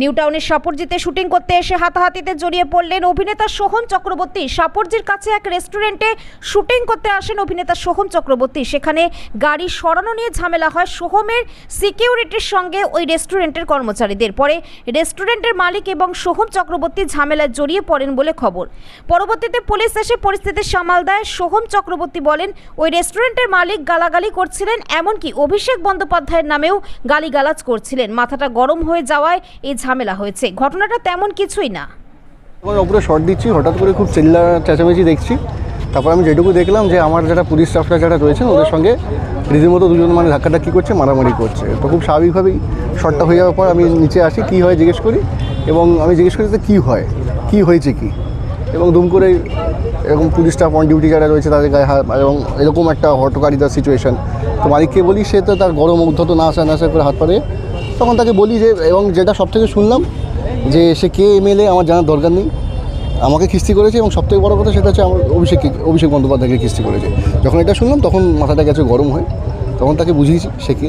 New টাউনের সাপরজিতে shooting করতে এসে হাতাহাতিতে জড়িয়ে পড়লেন অভিনেতা সোহম চক্রবর্তী। সাপরজির কাছে এক রেস্টুরেন্টে শুটিং করতে আসেন অভিনেতা সোহম চক্রবর্তী। সেখানে গাড়ি সরানো নিয়ে ঝামেলা হয় সোহমের সিকিউরিটির সঙ্গে ওই রেস্টুরেন্টের কর্মচারীদের। পরে রেস্টুরেন্টের মালিক এবং সোহম চক্রবর্তী ঝামেলায় জড়িয়ে পড়েন বলে খবর। পরবর্তীতে পুলিশ এসে পরিস্থিতি সামাল দেয়। সোহম চক্রবর্তী বলেন, ওই রেস্টুরেন্টের মালিক গালাগালি করছিলেন, এমনকি অভিষেক বন্দ্যোপাধ্যায়ের নামেও গালিগালাজ করছিলেন। মাথাটা গরম হয়ে যাওয়ায় এই ঝামেলা হয়েছে। ঘটনাটা তেমন কিছুই না। আমার ওপরে শর্ট দিচ্ছি, হঠাৎ করে খুব চিল্লা চেঁচামেচি দেখছি। তারপর আমি যেটুকু দেখলাম যে আমার যারা পুলিশ স্টাফরা যারা রয়েছেন, ওদের সঙ্গে রীতিমতো দুজন মানে ধাক্কাধাক্কি করছে, মারামারি করছে। তো খুব স্বাভাবিকভাবেই শর্টটা হয়ে যাওয়ার পর আমি নিচে আসি, কী হয় জিজ্ঞেস করি এবং আমি জিজ্ঞেস করি যে কী হয়, কী হয়েছে কি? এবং দুম করে এরকম পুলিশ স্টাফ অন ডিউটি যারা রয়েছে তাদের গায়ে হাত, এবং এরকম একটা হটকারিতার সিচুয়েশন তো মালিককে বলি, সে তো তার গরম উদ্ধত না আসা না আসা করে হাত পারে তখন তাকে বলি যে এবং যেটা সব থেকে শুনলাম যে সে কে এমএলএ আমার জানার দরকার নেই। আমাকে কিস্তি করেছে এবং সবথেকে বড় কথা সেটা হচ্ছে আমার অভিষেক অভিষেক বন্দ্যোপাধ্যায়কে কিস্তি করেছে। যখন এটা শুনলাম তখন মাথাটা গেছে গরম হয়ে। তখন তাকে বুঝিয়েছি সে কে?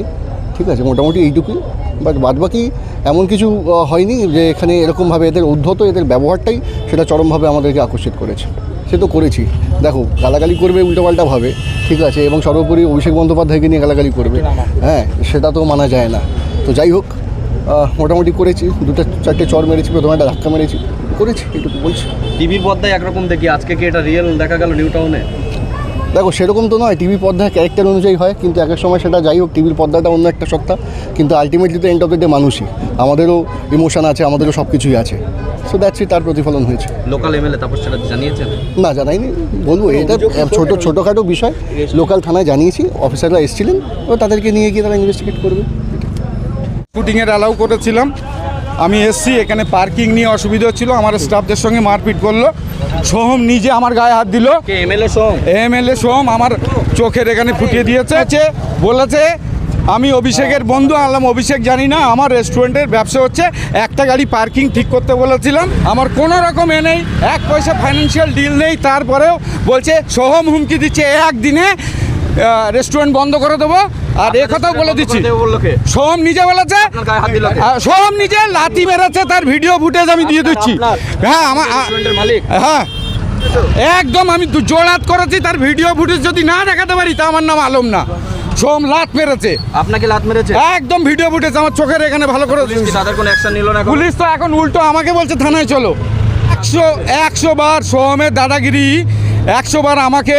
ঠিক আছে মোটামুটি এইটুকুই। বাট বাদবাকি এমন কিছু হয়নি যে এখানে এরকমভাবে এদের উদ্ধত এদের ব্যবহারটাই সেটা চরমভাবে আমাদেরকে আকর্ষিত করেছে। সে তো করেছি। দেখো গালাগালি করবে উল্টোপাল্টাভাবে ঠিক আছে এবং সর্বোপরি অভিষেক বন্দ্যোপাধ্যায়কে নিয়ে গালাগালি করবে। হ্যাঁ সেটা তো মানা যায় না। তো যাই হোক মোটামুটি করেছি। দুটো চারটে চর মেরেছি প্রথমে একটা ধাক্কা মেরেছি। করেছি এইটুকু বলছি। টিভির পর্দায় একরকম দেখি আজকে কি এটা রিয়েল দেখা গেল নিউ টাউনে দেখো সেরকম তো নয় টিভি পর্দায় ক্যারেক্টার অনুযায়ী হয় কিন্তু এক এক সময় সেটা যাই হোক টিভির পর্দাটা অন্য একটা সত্তা কিন্তু আলটিমেটলি তো এন্ড অফ দ্য ডে মানুষই। আমাদেরও ইমোশন আছে আমাদেরও সব কিছুই আছে সো দ্যাটস তার প্রতিফলন হয়েছে। লোকাল এমএলএ তারপর সেটা জানিয়েছেন? না জানাইনি। বলব এটা ছোটো ছোটোখাটো বিষয়। লোকাল থানায় জানিয়েছি অফিসাররা এসেছিলেন ও তাদেরকে নিয়ে গিয়ে তারা ইনভেস্টিগেট করবে। শুটিংয়ের অ্যালাউ করেছিলাম। আমি এসছি এখানে পার্কিং নিয়ে অসুবিধা হচ্ছিল আমার স্টাফদের সঙ্গে মারপিট করল। সোহম নিজে আমার গায়ে হাত দিল। এমএলএ সোম এমএলএ সোহম আমার চোখের এখানে ফুটিয়ে দিয়েছে। বলেছে আমি অভিষেকের বন্ধু আনলাম অভিষেক জানি না আমার রেস্টুরেন্টের ব্যবসা হচ্ছে একটা গাড়ি পার্কিং ঠিক করতে বলেছিলাম। আমার কোনো রকম এ নেই এক পয়সা ফাইন্যান্সিয়াল ডিল নেই। তারপরেও বলছে সোহম হুমকি দিচ্ছে একদিনে রেস্টুরেন্ট বন্ধ করে দেবো। আর এ কথাও বলে দিচ্ছি। সোহম নিজে বলেছে সোহম নিজে লাথি মেরেছে তার ভিডিও ফুটেজ আমি দিয়ে দিচ্ছি। হ্যাঁ আমার মালিক। হ্যাঁ। একদম আমি জোড়াত করেছি তার ভিডিও ফুটেজ যদি না দেখাতে পারি তা আমার নাম আলম না। সোম লাত মেরেছে। আপনাকে লাত মেরেছে? একদম ভিডিও ফুটেজ আমার চোখের এখানে ভালো করে পুলিশ কি তাদের কোনো অ্যাকশন নিল না? পুলিশ তো এখন উল্টো আমাকে বলছে থানায় চলো। একশো একশো বার সোহমের দাদাগিরি একশো বার আমাকে